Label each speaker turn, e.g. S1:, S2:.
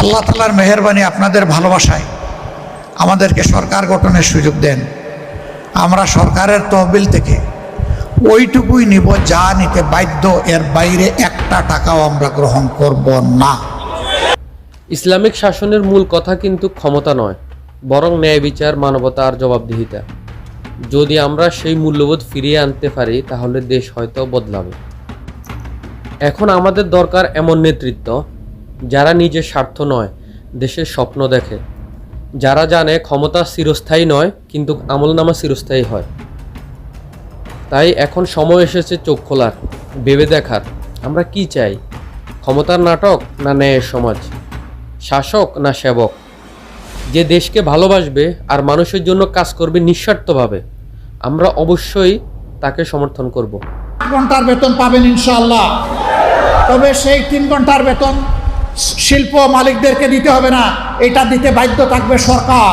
S1: আল্লাহ তালার মেহরবানি আপনাদের ভালোবাসায়। আমাদেরকে সরকার গঠনের সুযোগ দেন। আমরা সরকারের তহবিল থেকে ওইটুকুই নিব, যা নিতে বাধ্য, এর বাইরে একটা টাকাও আমরা গ্রহণ করব না।
S2: ইসলামিক শাসনের মূল কথা কিন্তু ক্ষমতা নয়, বরং ন্যায় বিচার, মানবতা আর জবাবদিহিতা। যদি আমরা সেই মূল্যবোধ ফিরিয়ে আনতে পারি, তাহলে দেশ হয়তো বদলাবে। এখন আমাদের দরকার এমন নেতৃত্ব যারা নিজের স্বার্থ নয়, দেশের স্বপ্ন দেখে। যারা জানে ক্ষমতা চিরস্থায়ী নয়, কিন্তু আমলনামা চিরস্থায়ী হয়। তাই এখন সময় এসেছে চোখ খোলার, ভেবে দেখার। আমরা কি চাই? ক্ষমতার নাটক না ন্যায়ের সমাজ? শাসক না সেবক? যে দেশকে ভালোবাসবে আর মানুষের জন্য কাজ করবে নিঃস্বার্থভাবে, আমরা অবশ্যই তাকে সমর্থন করব।
S1: ঘণ্টার বেতন পাবেন ইনশাআল্লাহ। তবে সেই তিন ঘণ্টার বেতন শিল্প মালিকদেরকে দিতে হবে না। এটা দিতে বাধ্য থাকবে সরকার।